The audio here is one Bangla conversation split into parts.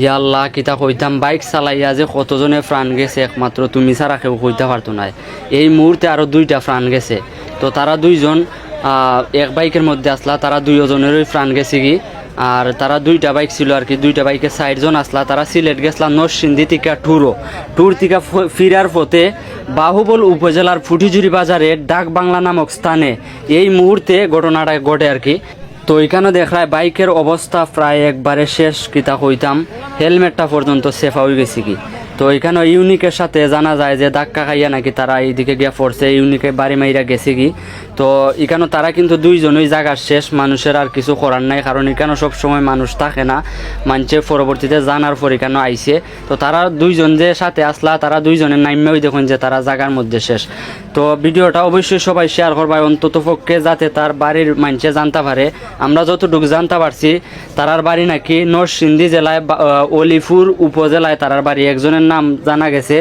ইয়া আল্লাহ, কিতা কইতাম, বাইক চালাইয়া যে কতজনে প্রাণ গেছে, একমাত্র তুমি ছাড়া কেউ কইতে পারতো না এই মুহূর্তে আরও দুইটা প্রাণ গেছে। তো তারা দুইজন এক বাইকের মধ্যে আসলা, তারা দুইজনেরই প্রাণ গেছে কি। আর তারা দুইটা বাইক ছিল আর কি, দুইটা বাইকে জন আসলা। তারা সিলেট গেছলা নরসিংদী থেকে টুরো। ট্যুর থেকে ফিরার পথে বাহুবল উপজেলার ফুটিজুরি বাজারে ডাক বাংলা নামক স্থানে এই মুহূর্তে ঘটনাটা ঘটে আর কি। তো এখানে দেখায় বাইকের অবস্থা প্রায় একবারে শেষ, কিতা হইতাম হেলমেটটা পর্যন্ত সেফা হয়ে গেছি কি? তো এখানে ইউনিকের সাথে জানা যায় যে ধাক্কা খাইয়া নাকি তারা এইদিকে গিয়া পড়ছে, ইউনিকে বাড়ি মাইরা গেছে কি? তো এখানে তারা কিন্তু দুইজনই জায়গার শেষ, মানুষের আর কিছু করার নাই, কারণ এখানে সব সময় মানুষ থাকে না মানুষের পরবর্তীতে জানার পর এখানে আইসে তো তারা দুইজন যে সাথে আসলা, তারা দুইজনের নাইমেও দেখুন যে তারা জায়গার মধ্যে শেষ। তো ভিডিওটা অবশ্যই সবাই শেয়ার করবা, অন্তত পক্ষে যাতে তার বাড়ির মানুষে জানতে পারে। আমরা যতটুকু জানতে পারছি, তারার বাড়ি নাকি নরসিংদী জেলায় অলিপুর উপজেলায় তারার বাড়ি। একজনের নাম জানা গেছে,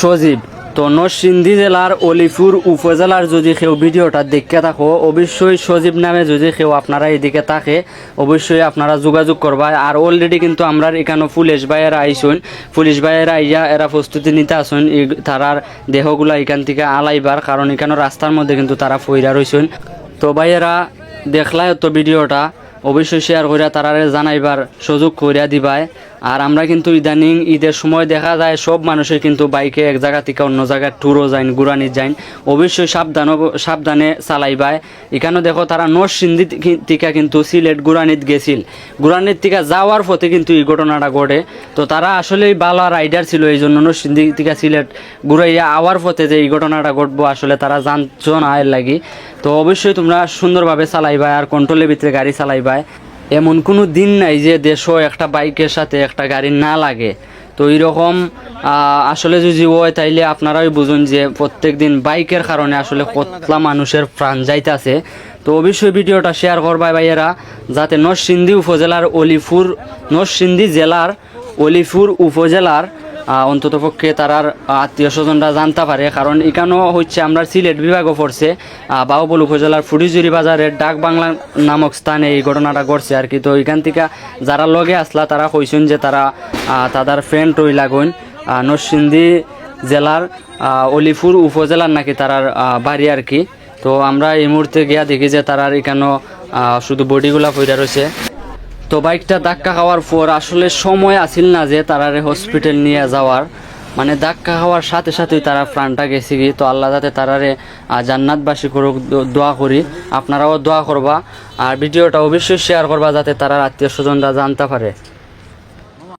সজীব। তো নরসিংদী জেলার অলিপুর উপজেলার যদি কেউ ভিডিওটা দেখতে থাকো, অবশ্যই সজীব নামে যদি কেউ আপনারা এদিকে থাকে, অবশ্যই আপনারা যোগাযোগ করবা। আর অলরেডি কিন্তু আমরা এখানে পুলিশ ভাইয়েরা আইসুন, পুলিশ ভাইয়েরা আইয়া এরা প্রস্তুতি নিতে আসুন তারার দেহগুলা এখান থেকে আলাইবার, কারণ এখানে রাস্তার মধ্যে কিন্তু তারা ফইরা রইছেন তো ভাইয়েরা দেখলাই তো ভিডিওটা, অবশ্যই শেয়ার করিয়া তারারে জানাইবার সুযোগ করিয়া দিবাই আর আমরা কিন্তু ইদানিং ঈদের সময় দেখা যায় সব মানুষের কিন্তু বাইকে এক জায়গা থেকে অন্য জায়গায় ট্যুরও যাইন গুরানি যাইন। অবশ্যই সাবধান সাবধানে চালাইবাই। এখানে দেখো তারা নরসিংদী টিকা কিন্তু সিলেট গুরানিত গেছিল। গুরানির টিকা যাওয়ার পথে কিন্তু এই ঘটনাটা ঘটে। তো তারা আসলেই ভালো রাইডার ছিল, এই জন্য নরসিংদী টিকা সিলেট ঘুরাইয়া আওয়ার পথে যে এই ঘটনাটা ঘটবো, আসলে তারা জানছো না এর লাগি। তো অবশ্যই তোমরা সুন্দরভাবে চালাইবা আর কন্ট্রোলের ভিতরে গাড়ি চালাইবা এমন কোনো দিন নাই যে দেশও একটা বাইকের সাথে একটা গাড়ি না লাগে। তো এইরকম আসলে যদি হয় তাইলে আপনারাই বুঝুন যে প্রত্যেক দিন বাইকের কারণে আসলে কতলা মানুষের প্রাণ যাইতাছে। তো অবশ্যই ভিডিওটা শেয়ার করবাই ভাইয়েরা, যাতে নরসিংদী উপজেলার অলিপুর, নরসিংদী জেলার অলিপুর উপজেলার অন্ততপক্ষে তারার আত্মীয় স্বজনরা জানতে পারে। কারণ এখানেও হচ্ছে আমরা সিলেট বিভাগও পড়ছে। আহ, বাহুবল উপজেলার ফুটিজুরি বাজারের ডাক বাংলা নামক স্থানে এই ঘটনাটা ঘটছে আর কি। তো এখান থেকে যারা লগে আসলা তারা কইছেন যে তারা তাদের ফ্রেন্ড ওই লাগুন নরসিংদী জেলার অলিপুর উপজেলার নাকি তারার বাড়ি আর কি। তো আমরা এই মুহূর্তে গিয়া দেখি যে তারার এখানেও শুধু বডিগুলা পইরা রয়েছে তো বাইকটা ধাক্কা খাওয়ার পর আসলে সময় আসিল না যে তারারে হসপিটাল নিয়ে যাওয়ার। মানে ধাক্কা খাওয়ার সাথে সাথেই তারা প্রাণটা গেছে গিয়ে। তো আল্লাহ যাতে তারারে জান্নাতবাসী করুক দোয়া করি। আপনারাও দোয়া করবা। আর ভিডিওটা অবশ্যই শেয়ার করবা যাতে তারা আত্মীয় স্বজনরা জানতে পারে।